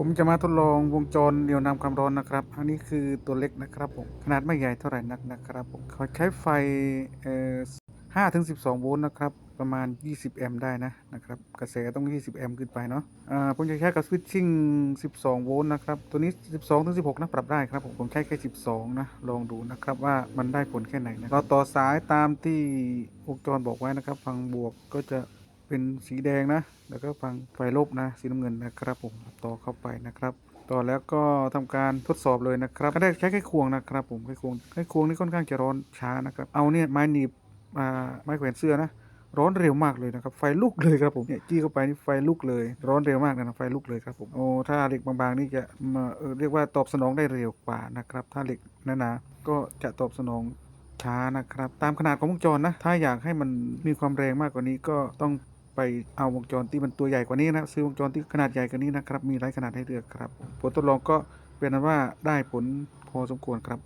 ผมจะมาทดลองวงจรเหนี่ยวนำความร้อนนะครับ อันนี้คือตัวเล็กนะครับผม ขนาดไม่ใหญ่เท่าไหร่นักนะครับผมเขาใช้ไฟเอ่อ5ถึง12โวลต์นะครับ ประมาณ 20 แอมป์ได้นะนะครับ กระแสต้อง 20 แอมป์ขึ้นไปเนาะอ่าผมจะใช้กับสวิตชิ่ง 12 โวลต์นะครับ ตัวนี้ 12ถึง16 นะ ปรับได้ครับผม ผมใช้แค่ 12 นะ ลองดูนะครับว่ามันได้ผลแค่ไหนนะ เราต่อสายตามที่วงจรบอกไว้นะครับฝั่งบวกก็จะ เป็นสีแดงนะ แล้วก็ฟังไฟลบนะสีน้ำเงินนะครับผมต่อเข้าไปนะครับ ต่อแล้วก็ทำการทดสอบเลยนะครับก็ได้ใช้แค่ควงนะครับ ผมแค่ควงแค่ควงนี่ค่อนข้างจะร้อนช้านะครับเอาเนี่ยไม้หนีบอ่าไม้แขวนเสื้อนะร้อนเร็วมากเลยนะครับ ไฟลุกเลยครับผมเนี่ยจี้เข้าไปนี่ไฟลุกเลย ร้อนเร็วมากนะไฟลุกเลยครับผมโอ้ถ้าเหล็กบางๆนี่จะมาเออเรียกว่าตอบสนองได้เร็วกว่านะครับ ถ้าเหล็กหนาๆก็จะตอบสนองช้านะครับ ตามขนาดของวงจรนะ ถ้าอยากให้มันมีความแรงมากกว่านี้ก็ต้อง ไปเอาวงจรที่มันตัวใหญ่กว่านี้นะซื้อวงจรที่ขนาดใหญ่กว่านี้นะครับ มีหลายขนาดให้เลือกครับ ผลทดลองก็เป็นนั้นว่าได้ผลพอสมควรครับ